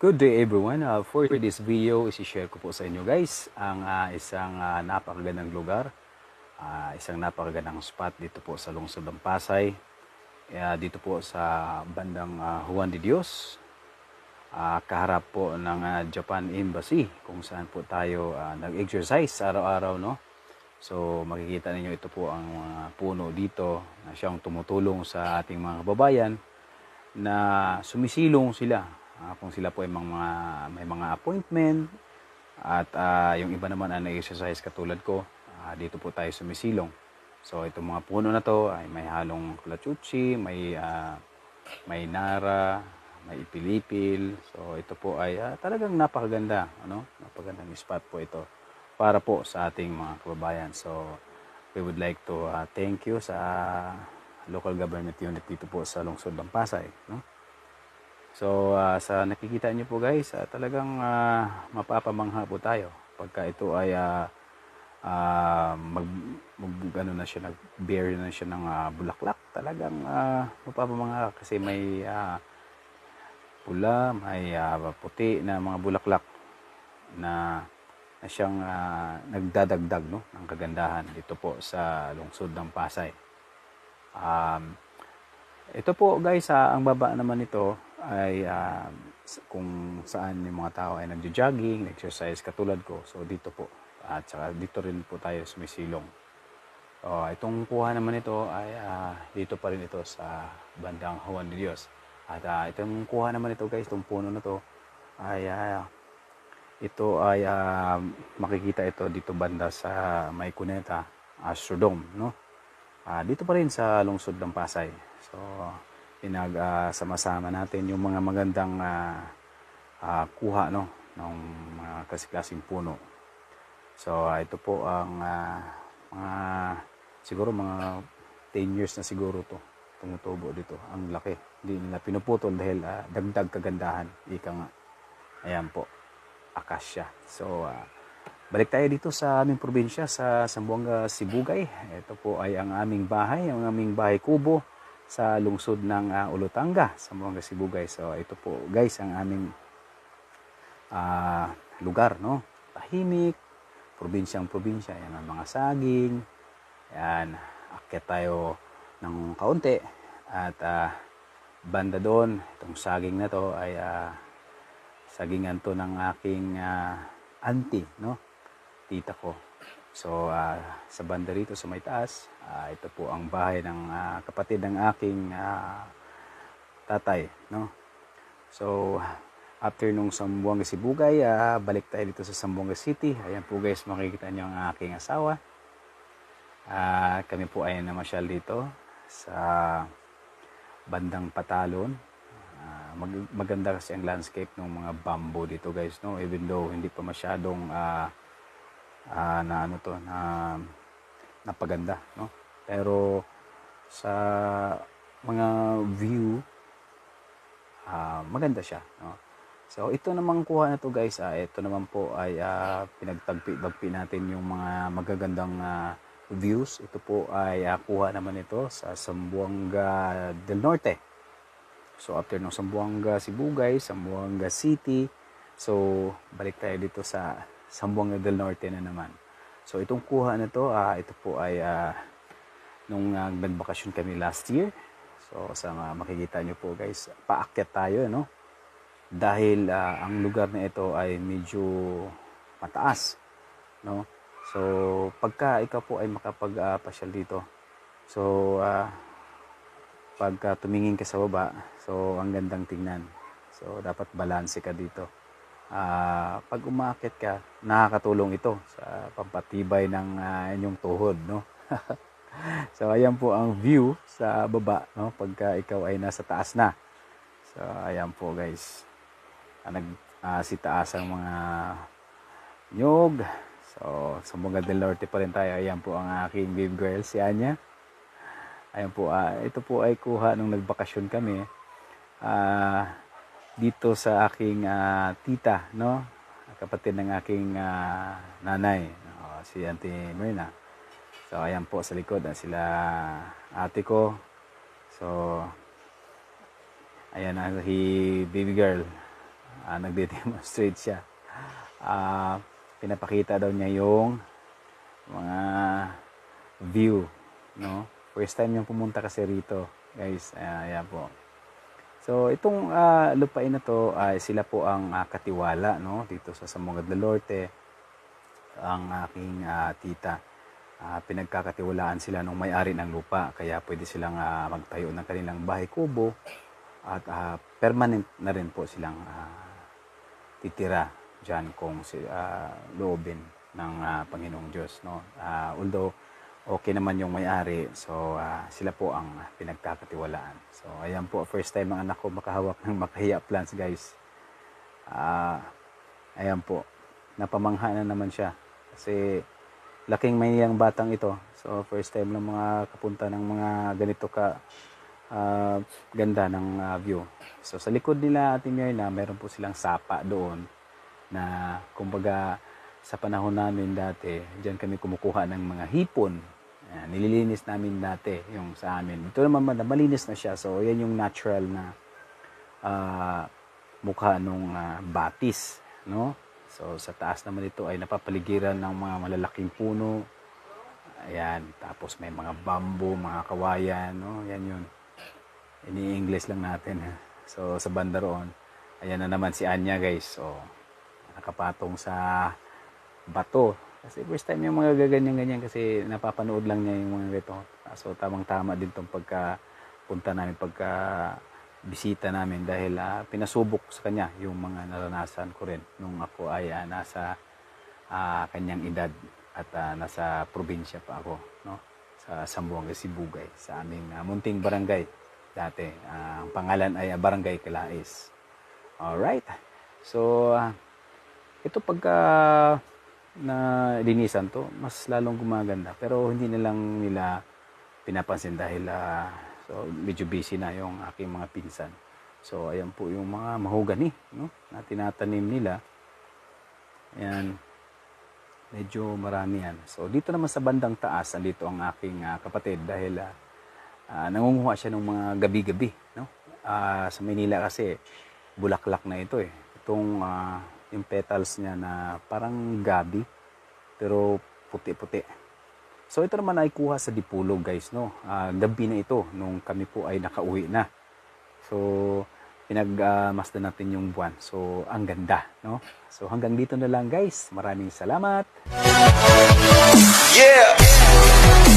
Good day everyone. Uh, for this video, isi-share ko po sa inyo guys ang uh, isang uh, napakagandang lugar. Uh, isang napakagandang spot dito po sa lungsod ng Pasay. Uh, dito po sa bandang uh, Juan de Dios. Uh, kaharap po ng uh, Japan Embassy kung saan po tayo uh, nag-exercise araw-araw no. So makikita ninyo ito po ang mga puno dito na siyang tumutulong sa ating mga kababayan na sumisilong sila Ah, kung sila po ay mga, may mga appointment at ah, yung iba naman ay nag-exercise katulad ko, ah, dito po tayo sumisilong. So itong mga puno na to ay may halong kulachuchi, may ah, may nara, may ipilipil. So ito po ay ah, talagang napakaganda, ano? Napakagandang spot po ito para po sa ating mga kababayan. So we would like to ah, thank you sa local government unit dito po sa lungsod ng Pasay, no? So uh, sa nakikita niyo po guys, uh, talagang uh, mapapamangha po tayo pagka ito ay uh, uh, mag, mag ano na siya nag-bear na siya ng uh, bulaklak. Talagang uh, mapapamangha kasi may uh, pula, may uh, puti na mga bulaklak na na siyang uh, nagdadagdag no ng kagandahan dito po sa lungsod ng Pasay. Um, ito po guys, uh, ang baba naman nito ay uh, kung saan yung mga tao ay nagjo-jogging, exercise katulad ko. So dito po. At saka dito rin po tayo sumisilong. So, itong kuha naman ito ay uh, dito pa rin ito sa bandang Juan de Dios. At uh, itong kuha naman ito guys, itong puno na to ay uh, ito ay uh, makikita ito dito banda sa May Cuneta, Astrodome, no? Uh, dito pa rin sa lungsod ng Pasay. So, pinagsama-sama uh, natin yung mga magandang uh, uh, kuha no ng mga kasi-klaseng puno. So, uh, ito po ang uh, mga siguro mga 10 years na siguro to tumutubo dito. Ang laki. Hindi nila pinuputol dahil uh, dagdag kagandahan. Ika nga. Ayan po. Akasya. So, uh, balik tayo dito sa aming probinsya sa Sambuanga, Sibugay. Ito po ay ang aming bahay, ang aming bahay kubo sa lungsod ng uh, Ulutanga, Sambuanga, Sibugay. So, ito po guys ang aming uh, lugar, no? Tahimik, probinsyang probinsya. Yan ang mga saging. Yan, akyat tayo ng kaunti. At uh, banda doon, itong saging na to ay uh, sagingan to ng aking uh, auntie, no? Tita ko. So, uh, sa banda rito sa may taas, uh, ito po ang bahay ng uh, kapatid ng aking uh, tatay, no? So, after nung Sambuanga Sibugay, uh, balik tayo dito sa Sambuanga City. Ayan po guys, makikita niyo ang aking asawa. Uh, kami po ay namasyal dito sa bandang Patalon. Uh, mag maganda kasi ang landscape ng mga bamboo dito guys, no? Even though hindi pa masyadong uh, uh, na ano to, na napaganda, no? Pero sa mga view uh, maganda siya, no? So ito namang kuha na to guys, uh, ito naman po ay uh, pinagtagpi-tagpi natin yung mga magagandang uh, views. Ito po ay uh, kuha naman ito sa Sambuanga del Norte. So after ng Sambuanga Sibugay, Sambuanga City, so balik tayo dito sa Sambuanga del Norte na naman. So itong kuha na to, uh, ito po ay uh, nung uh, nagbakasyon kami last year. So sa uh, makikita nyo po guys, paakyat tayo no. Dahil uh, ang lugar na ito ay medyo mataas, no. So pagka ikaw po ay makapag-pasyal uh, dito, so uh, pagka tumingin ka sa baba, so ang gandang tingnan. So dapat balanse ka dito. Uh, pag umakit ka, nakakatulong ito sa pampatibay ng uh, inyong tuhod, no? so ayan po ang view sa baba, no? Pagka ikaw ay nasa taas na. So ayan po guys. Uh, nag uh, si taas ang mga nyog. So sa mga del Norte pa rin tayo. Ayan po ang aking babe girl, si Anya. Ayan po, uh, ito po ay kuha nung nagbakasyon kami. Uh, dito sa aking uh, tita, no? Kapatid ng aking uh, nanay, no? si Auntie Myrna. So, ayan po sa likod, uh, sila ate ko. So, ayan na si baby girl. Ah, nagde-demonstrate siya. Ah, pinapakita daw niya yung mga view, no? First time yung pumunta kasi rito, guys. Ah, ayan po. So, itong ah, lupain na to, ay sila po ang ah, katiwala, no? Dito sa Samongad del Norte, ang aking ah, tita. Ah, pinagkakatiwalaan sila nung may-ari ng lupa, kaya pwede silang ah, magtayo ng kanilang bahay kubo at ah, permanent na rin po silang ah, titira diyan kung si ah, loobin ng ah, Panginoong Diyos, no? Ah, although okay naman yung may-ari, so ah, sila po ang pinagkakatiwalaan. So, ayan po, first time ang anak ko makahawak ng makahiya plants, guys. Ah, ayan po, napamangha na naman siya. Kasi, laking mayang batang ito. So, first time lang mga kapunta ng mga ganito ka ah, ganda ng ah, view. So, sa likod nila, Ate Myrna, meron po silang sapa doon na, kumbaga, sa panahon namin dati, diyan kami kumukuha ng mga hipon. Ayan, nililinis namin dati yung sa amin. Ito naman na malinis na siya. So, yan yung natural na ah, mukha nung ah, batis, no? So, sa taas naman ito ay napapaligiran ng mga malalaking puno. Ayan, tapos may mga bamboo, mga kawayan, no? Yan yun. Ini-English lang natin. ha. So, sa banda roon, ayan na naman si Anya, guys. So, nakapatong sa bato. Kasi first time yung mga gaganyan-ganyan kasi napapanood lang niya yung mga ganito. So, tamang-tama din tong pagka punta namin, pagka bisita namin dahil ah, pinasubok sa kanya yung mga naranasan ko rin nung ako ay ah, nasa ah, kanyang edad at ah, nasa probinsya pa ako no sa Sambuanga Sibugay sa aming ah, munting barangay dati Ah, ang pangalan ay ah, Barangay Calais alright so ah, ito pagka na linisan to mas lalong gumaganda. Pero hindi na lang nila pinapansin dahil ah, so medyo busy na yung aking mga pinsan. So ayan po yung mga mahogani no na tinatanim nila. Ayan. Medyo marami yan. So dito naman sa bandang taas andito ang aking ah, kapatid dahil ah, ah, nangunguha siya ng mga gabi-gabi no? Ah, sa Manila kasi bulaklak na ito eh. Itong ah, yung petals niya na parang gabi pero puti-puti So ito naman ay kuha sa Dipulog guys no. Ah, gabi na ito nung kami po ay nakauwi na. So pinagmasdan natin yung buwan. So ang ganda no. So hanggang dito na lang guys. Maraming salamat. Yeah.